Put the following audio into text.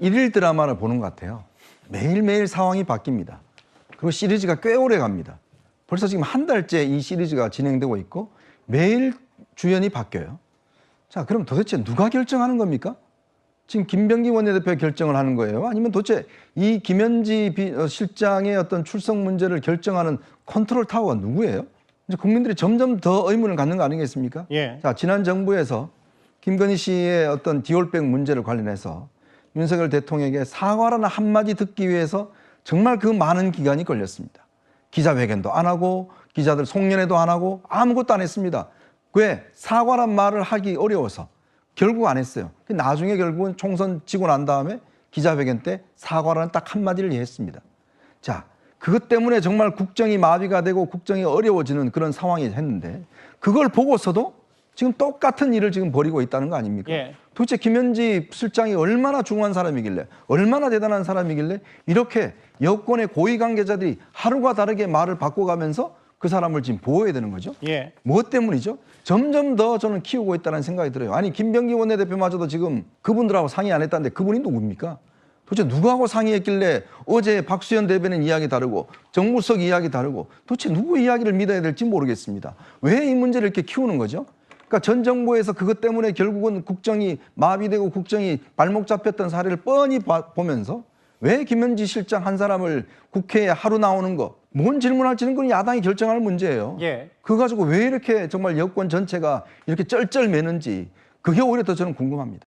일일 드라마를 보는 것 같아요. 매일매일 상황이 바뀝니다. 그리고 시리즈가 꽤 오래 갑니다. 벌써 지금 한 달째 이 시리즈가 진행되고 있고 매일 주연이 바뀌어요. 자, 그럼 도대체 누가 결정하는 겁니까? 지금 김병기 원내대표가 결정을 하는 거예요? 아니면 도대체 이 김현지 비- 어, 실장의 어떤 출석 문제를 결정하는 컨트롤 타워가 누구예요? 이제 국민들이 점점 더 의문을 갖는 거 아니겠습니까? 예. 자, 지난 정부에서 김건희 씨의 어떤 디올백 문제를 관련해서 윤석열 대통령에게 사과라는 한마디 듣기 위해서 정말 그 많은 기간이 걸렸습니다. 기자회견도 안 하고 기자들 송년회도 안 하고 아무것도 안 했습니다. 왜? 사과란 말을 하기 어려워서 결국 안 했어요. 나중에 결국은 총선 지고 난 다음에 기자회견 때 사과라는 딱 한마디를 했습니다. 자, 그것 때문에 정말 국정이 마비가 되고 국정이 어려워지는 그런 상황이 했는데 그걸 보고서도 지금 똑같은 일을 지금 벌이고 있다는 거 아닙니까? 예. 도대체 김현지 실장이 얼마나 중요한 사람이길래 얼마나 대단한 사람이길래 이렇게 여권의 고위 관계자들이 하루가 다르게 말을 바꿔가면서 그 사람을 지금 보호해야 되는 거죠? 예. 무엇 때문이죠? 점점 더 저는 키우고 있다는 생각이 들어요. 아니 김병기 원내대표마저도 지금 그분들하고 상의 안 했다는데 그분이 누굽니까? 도대체 누구하고 상의했길래 어제 박수현 대변인 이야기 다르고 정무석 이야기 다르고 도대체 누구 이야기를 믿어야 될지 모르겠습니다. 왜 이 문제를 이렇게 키우는 거죠? 그러니까 전 정부에서 그것 때문에 결국은 국정이 마비되고 국정이 발목 잡혔던 사례를 뻔히 봐- 보면서 왜 김현지 실장 한 사람을 국회에 하루 나오는 거, 뭔 질문할지는 그건 야당이 결정할 문제예요. 예. 그거 가지고 왜 이렇게 정말 여권 전체가 이렇게 쩔쩔매는지 그게 오히려 더 저는 궁금합니다.